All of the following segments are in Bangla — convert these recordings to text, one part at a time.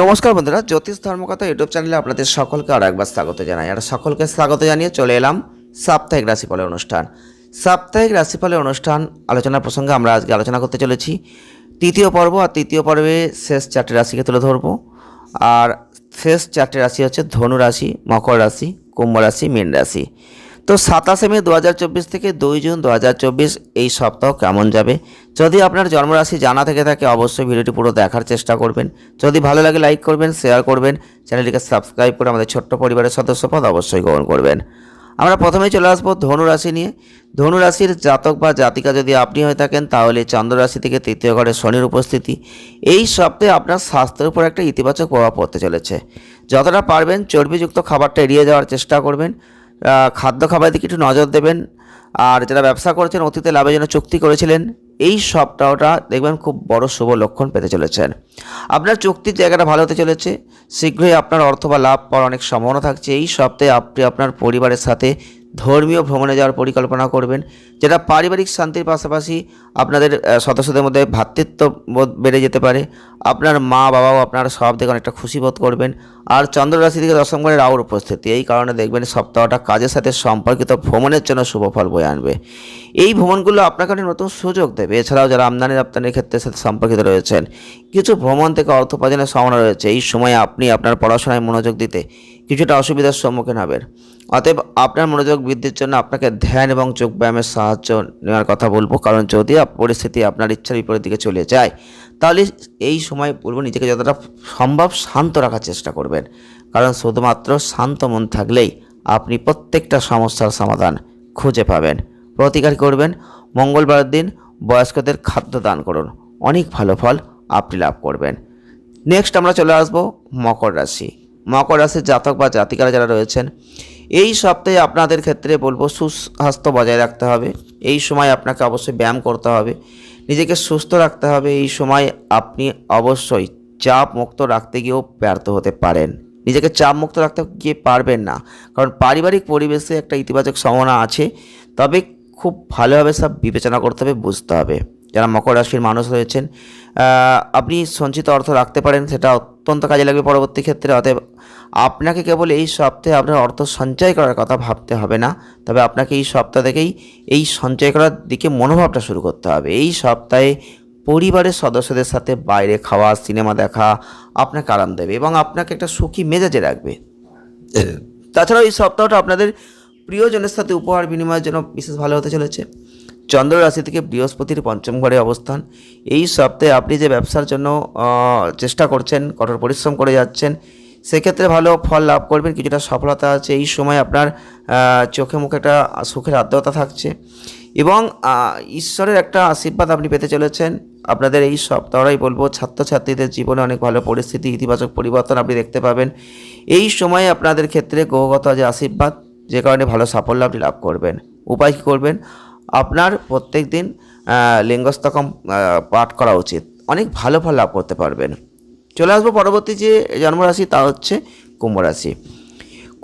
নমস্কার বন্ধুরা, জ্যোতিষ ধর্মকথা ইউটিউব চ্যানেলে আপনাদের সকলকে আর একবার স্বাগত জানাই। আর সকলকে স্বাগত জানিয়ে চলে এলাম সাপ্তাহিক রাশিফলের অনুষ্ঠান। সাপ্তাহিক রাশিফলের অনুষ্ঠান আলোচনার প্রসঙ্গে আমরা আজকে আলোচনা করতে চলেছি। তৃতীয় পর্ব আর তৃতীয় পর্বে শেষ চারটি রাশিকে তুলে ধরবো। আর শেষ চারটি রাশি হচ্ছে ধনু রাশি, মকর রাশি, কুম্ভ রাশি, মীন রাশি। তো সাতাশে মে দু হাজার চব্বিশ থেকে দুই জুন দু হাজার চব্বিশ এই সপ্তাহ কেমন যাবে? যদি আপনার জন্মরাশি জানা থেকে থাকে, অবশ্যই ভিডিওটি পুরো দেখার চেষ্টা করবেন। যদি ভালো লাগে, লাইক করবেন, শেয়ার করবেন। চ্যানেলটিকে সাবস্ক্রাইব করে আমাদের ছোট্ট পরিবারের সদস্যপদ অবশ্যই গ্রহণ করবেন। আমরা প্রথমেই চলে আসব ধনু রাশি নিয়ে। ধনু রাশির জাতক বা জাতিকা যদি আপনি হয়ে থাকেন, তাহলে চন্দ্র রাশি থেকে তৃতীয় ঘরে শনির উপস্থিতি। এই সপ্তাহে আপনার স্বাস্থ্যের উপর একটা ইতিবাচক প্রভাব পড়তে চলেছে। যতটা পারবেন, চর্বিযুক্ত খাবারটা এড়িয়ে যাওয়ার চেষ্টা করবেন। খাদ্য খাবার দিকে একটু নজর দেবেন। আর যারা ব্যবসা করেছেন, অতীতে লাভের জন্য চুক্তি করেছিলেন, এই সপ্তাহটা দেখবেন খুব বড় শুভ লক্ষণ পেতে চলেছেন। আপনার চুক্তির জায়গাটা ভালো হতে চলেছে। শীঘ্রই আপনার অর্থ বা লাভ পাওয়ার অনেক সম্ভাবনা থাকছে। এই সপ্তাহে আপনি আপনার পরিবারের সাথে ধর্মীয় ভ্রমণে যাওয়ার পরিকল্পনা করবেন, যেটা পারিবারিক শান্তির পাশাপাশি আপনাদের সদস্যদের মধ্যে ভ্রাতৃত্ব বোধ বেড়ে যেতে পারে। আপনার মা বাবাও আপনার সব থেকে অনেকটা খুশি বোধ করবেন। আর চন্দ্র রাশি থেকে দশম ঘরে রাহুর উপস্থিতি, এই কারণে দেখবেন সপ্তাহটা কাজের সাথে সম্পর্কিত ভ্রমণের জন্য শুভ ফল বয়ে আনবে। এই ভ্রমণগুলো আপনাকে নতুন সুযোগ দেবে। এছাড়াও যারা আমদানি রপ্তানির ক্ষেত্রে সাথে সম্পর্কিত রয়েছেন, কিছু ভ্রমণ থেকে অর্থ উপার্জনের সম্ভাবনা রয়েছে। এই সময় আপনি আপনার পড়াশোনায় মনোযোগ দিতে কিছুটা অসুবিধার সম্মুখীন হবেন। অতএব আপনার মনোযোগ বৃদ্ধির জন্য আপনাকে ধ্যান এবং যোগ ব্যায়ামের সাহায্য নেওয়ার কথা বলব। কারণ যদি পরিস্থিতি আপনার ইচ্ছার বিপরীত দিকে চলে যায়, তাহলে এই সময় বলব নিজেকে যতটা সম্ভব শান্ত রাখার চেষ্টা করবেন। কারণ শুধুমাত্র শান্ত মন থাকলেই আপনি প্রত্যেকটা সমস্যার সমাধান খুঁজে পাবেন। প্রতিকার করবেন। মঙ্গলবার দিন বয়স্কদের খাদ্য দান করুন। অনেক ভালো ফল আপনি লাভ করবেন। নেক্সট আমরা চলে আসব মকর রাশি। মকর রাশির জাতক বা জাতিকারা যারা রয়েছেন, এই সপ্তাহে আপনাদের ক্ষেত্রে বলব সুস্বাস্থ্য বজায় রাখতে হবে। এই সময় আপনাকে অবশ্যই ব্যায়াম করতে হবে। নিজেকে সুস্থ রাখতে হবে। এই সময় আপনি অবশ্যই চাপ মুক্ত রাখতে গিয়েও ব্যর্থ হতে পারেন। নিজেকে চাপ মুক্ত রাখতে গিয়ে পারবেন না। কারণ পারিবারিক পরিবেশে একটা ইতিবাচক সম্ভাবনা আছে। তবে খুব ভালোভাবে সব বিবেচনা করতে হবে, বুঝতে হবে। যারা মকর রাশির মানুষ রয়েছেন আপনি সঞ্চিত অর্থ রাখতে পারেন, সেটা অত্যন্ত কাজে লাগবে পরবর্তী ক্ষেত্রে অতএব আপনাকে কেবল এই সপ্তাহে আপনার অর্থ সঞ্চয় করার কথা ভাবতে হবে না। তবে আপনাকে এই সপ্তাহ থেকেই এই সঞ্চয় করার দিকে মনোভাবটা শুরু করতে হবে। এই সপ্তাহে পরিবারের সদস্যদের সাথে বাইরে খাওয়া সিনেমা দেখা আপনাকে আরাম দেবে এবং আপনাকে একটা সুখী মেজাজে রাখবে। তাছাড়াও এই সপ্তাহটা আপনাদের প্রিয়জনের সাথে উপহার বিনিময়ের জন্য বিশেষ ভালো হতে চলেছে। চন্দ্র রাশি থেকে বৃহস্পতির পঞ্চম ঘরে অবস্থান। এই সপ্তাহে আপনি যে ব্যবসার জন্য চেষ্টা করছেন, কঠোর পরিশ্রম করে যাচ্ছেন, সেক্ষেত্রে ভালো ফল লাভ করবেন, কিছুটা সফলতা আছে। এই সময় আপনার চোখে মুখে একটা সুখের আর্দ্রতা থাকছে এবং ঈশ্বরের একটা আশীর্বাদ আপনি পেতে চলেছেন। আপনাদের এই সপ্তাহটাই বলব, ছাত্রছাত্রীদের জীবনে অনেক ভালো পরিস্থিতি, ইতিবাচক পরিবর্তন আপনি দেখতে পাবেন। এই সময়ে আপনাদের ক্ষেত্রে গ্রহগত যে আশীর্বাদ, যে কারণে ভালো সাফল্য আপনি লাভ করবেন। উপায় কী করবেন? আপনার প্রত্যেক দিন লিঙ্গস্তকম পাঠ করা উচিত। অনেক ভালো ফল লাভ করতে পারবেন। চলে আসব পরবর্তী যে জন্মরাশি, তা হচ্ছে কুম্ভ রাশি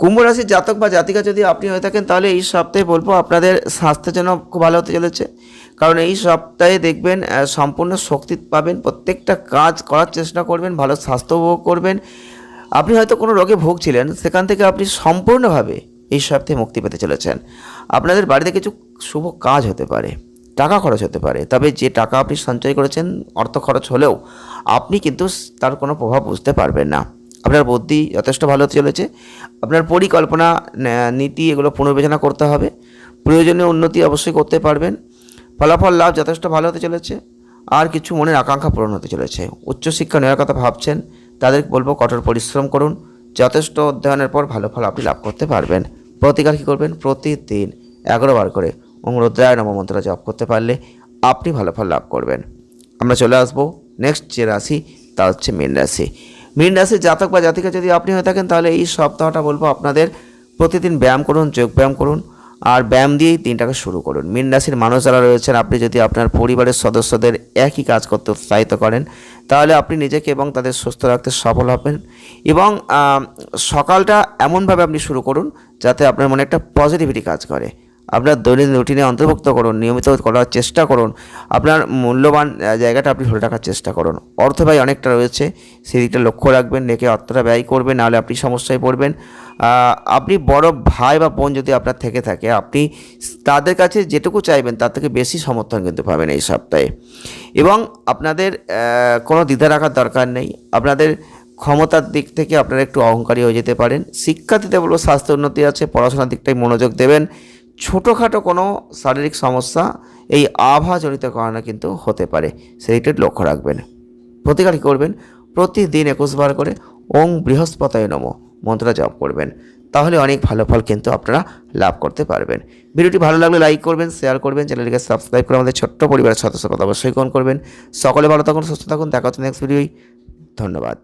কুম্ভ রাশির জাতক বা জাতিকা যদি আপনি হয়ে থাকেন, তাহলে এই সপ্তাহে বলব আপনাদের স্বাস্থ্যের জন্য খুব ভালো হতে চলেছে। কারণ এই সপ্তাহে দেখবেন সম্পূর্ণ শক্তি পাবেন, প্রত্যেকটা কাজ করার চেষ্টা করবেন, ভালো স্বাস্থ্য উপভোগ করবেন। আপনি হয়তো কোনো রোগে ভুগছিলেন, সেখান থেকে আপনি সম্পূর্ণভাবে এই সপ্তাহে মুক্তি পেতে চলেছেন। আপনাদের বাড়িতে কিছু শুভ কাজ হতে পারে, টাকা খরচ হতে পারে। তবে যে টাকা আপনি সঞ্চয় করেছেন, অর্থ খরচ হলেও আপনি কিন্তু তার কোনো প্রভাব বুঝতে পারবেন না। আপনার বুদ্ধি যথেষ্ট ভালো হতে চলেছে। আপনার পরিকল্পনা নীতি এগুলো পুনর্বিবেচনা করতে হবে। প্রয়োজনীয় উন্নতি অবশ্যই করতে পারবেন। ফলাফল, লাভ যথেষ্ট ভালো হতে চলেছে। আর কিছু মনের আকাঙ্ক্ষা পূরণ হতে চলেছে। উচ্চশিক্ষা নেওয়ার কথা ভাবছেন, তাদের বলব কঠোর পরিশ্রম করুন। যথেষ্ট অধ্যয়নের পর ভালো ফল আপনি লাভ করতে পারবেন। প্রতিকার কী করবেন? প্রতিদিন এগারো বার করে ওম রুদ্রায় নম মন্ত্র জপ করতে পারলে আপনি ভালো ফল লাভ করবেন। আমরা চলে আসব নেক্সট যে রাশি, তা হচ্ছে মীন রাশি। মীন রাশির জাতক বা জাতিকা যদি আপনি হয়ে থাকেন, তাহলে এই সপ্তাহটা বলব আপনাদের প্রতিদিন ব্যায়াম করুন, যোগ ব্যায়াম করুন, আর ব্যায়াম দিয়েই দিনটাকে শুরু করুন। মীন রাশির মানুষ যারা রয়েছেন, আপনি যদি আপনার পরিবারের সদস্যদের একই কাজ করতে উৎসাহিত করেন, তাহলে আপনি নিজেকে এবং তাদের সুস্থ রাখতে সফল হবেন। এবং সকালটা এমনভাবে আপনি শুরু করুন, যাতে আপনার মনে একটা পজিটিভিটি কাজ করে। আপনার দৈনন্দিন রুটিনে অন্তর্ভুক্ত করুন, নিয়মিত করার চেষ্টা করুন। আপনার মূল্যবান জায়গাটা আপনি ধরে রাখার চেষ্টা করুন। অর্থ ব্যয় অনেকটা রয়েছে, সেদিকটা লক্ষ্য রাখবেন রেখে অর্থটা ব্যয় করবেন, নাহলে আপনি সমস্যায় পড়বেন। আপনি বড় ভাই বা বোন যদি আপনার থেকে থাকে, আপনি তাদের কাছে যেটুকু চাইবেন, তার থেকে বেশি সমর্থন কিন্তু পাবেন এই সপ্তাহে। এবং আপনাদের কোনো দ্বিধা রাখার দরকার নেই। আপনাদের ক্ষমতার দিক থেকে আপনারা একটু অহংকারী হয়ে যেতে পারেন। শিক্ষার্থীদের বলব স্বাস্থ্য উন্নতি আছে, পড়াশোনার দিকটাই মনোযোগ দেবেন। ছোটোখাটো কোনো শারীরিক সমস্যা এই আবহাওয়াজনিত কারণে কিন্তু হতে পারে। সেইটা লক্ষ্য রাখবেন। প্রতিকার কী করবেন? প্রতিদিন একুশ বার করে ওং বৃহস্পতায় নম মন্ত্রটা জপ করবেন। তাহলে অনেক ভালো ফল কিন্তু আপনারা লাভ করতে পারবেন। ভিডিওটি ভালো লাগলে লাইক করবেন, শেয়ার করবেন, চ্যানেলটিকে সাবস্ক্রাইব করে আমাদের ছোট্ট পরিবারের সদস্য অবশ্যই গ্রহণ করবেন। সকলে ভালো থাকুন, সুস্থ থাকুন। দেখা হচ্ছে নেক্সট ভিডিওই ধন্যবাদ।